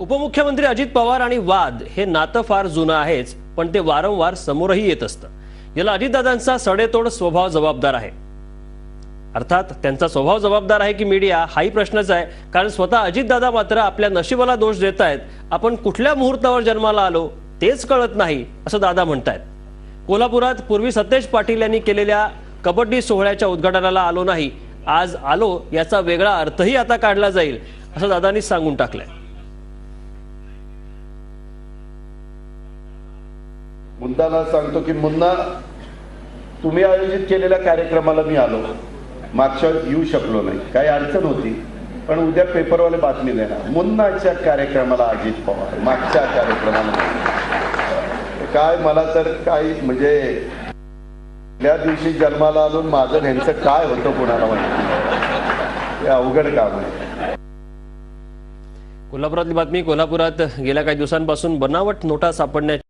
उपमुख्यमंत्री अजित पवार आणि वाद हे नातं फार जुनं आहेच पण ते वारंवार समोरही येत असतं. याला अजितदादांचा सडेतोड स्वभाव जबाबदार आहे. अर्थात त्यांचा स्वभाव जबाबदार आहे की मीडिया हाही प्रश्नच आहे कारण स्वतः अजितदादा मात्र आपल्या नशिबाला दोष देत आहेत आपण कुठल्या मुहूर्तावर जन्माला आलो तेच कळत नाही असं दादा म्हणतायत. कोल्हापुरात पूर्वी सतेज पाटील यांनी केलेल्या कबड्डी सोहळ्याच्या उद्घाटनाला आलो नाही आज आलो याचा वेगळा अर्थही आता काढला जाईल असं दादांनी सांगून टाकलंय. मुद्दाला सांगतो की मुन्ना तुम्ही आयोजित केलेल्या कार्यक्रमाला मी आलो. मागच्या येऊ शकलो नाही. काही अडचण होती पण उद्या पेपरवाले बातमी देणार. मुन्नाच्या कार्यक्रमाला अजित पवार मागच्या कार्यक्रमाला. काय मला तर काही म्हणजे त्या दिवशी जन्माला आलो माझं ह्यांचं काय होतं कोणाला माहिती हे अवघड काम आहे. कोल्हापुरातली बातमी कोल्हापुरात गेल्या काही दिवसांपासून बनावट नोटा सापडण्याची